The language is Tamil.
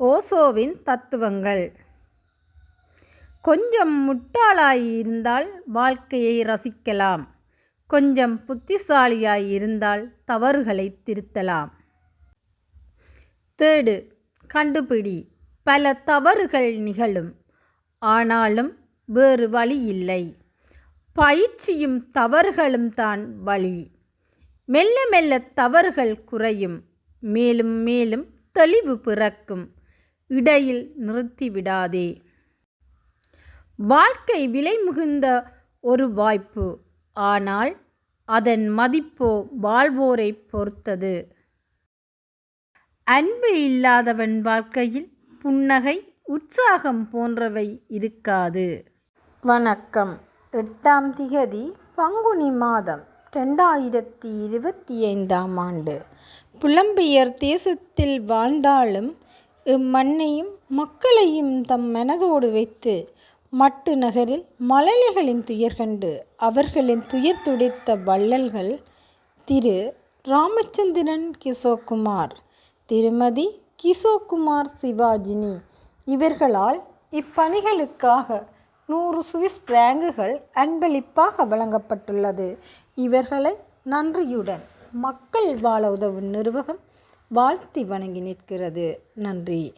ஓசோவின் தத்துவங்கள். கொஞ்சம் முட்டாளாய் இருந்தால் வாழ்க்கையை ரசிக்கலாம். கொஞ்சம் புத்திசாலியாய் இருந்தால் தவறுகளை திருத்தலாம். தேடு கண்டுபிடி. பல தவறுகள் நிகழும். ஆனாலும் வேறு வழி இல்லை. பயிற்சியும் தவறுகளும் தான் வழி. மெல்ல மெல்ல தவறுகள் குறையும். மேலும் மேலும் தெளிவு பிறக்கும். இடையில் நிறுத்திவிடாதே வாழ்க்கை விலை மிகுந்த ஒரு வாய்ப்பு. ஆனால் அதன் மதிப்போ வாழ்வோரை பொறுத்தது. அன்பு இல்லாதவன் வாழ்க்கையில் புன்னகை உற்சாகம் போன்றவை இருக்காது. வணக்கம். எட்டாம் திகதி பங்குனி மாதம் ரெண்டாயிரத்தி இருபத்தி ஐந்தாம் ஆண்டு. புலம்பெயர் தேசத்தில் வாழ்ந்தாலும் இம்மண்ணையும் மக்களையும் தம் மனதோடு வைத்து மட்டு நகரில் மழலைகளின் துயர் கண்டு அவர்களின் துயர் துடைத்த வள்ளல்கள் திரு ராமச்சந்திரன் கிஷோக்குமார் திருமதி கிஷோக்குமார் சிவாஜினி இவர்களால் இப்பணிகளுக்காக நூறு சுவிஸ் பிராங்குகள் அன்பளிப்பாக வழங்கப்பட்டுள்ளது. இவர்களை நன்றியுடன் மக்கள் வாழ உதவும் நிறுவகம் வாழ்த்தி வணங்கி நிற்கிறது. நன்றி.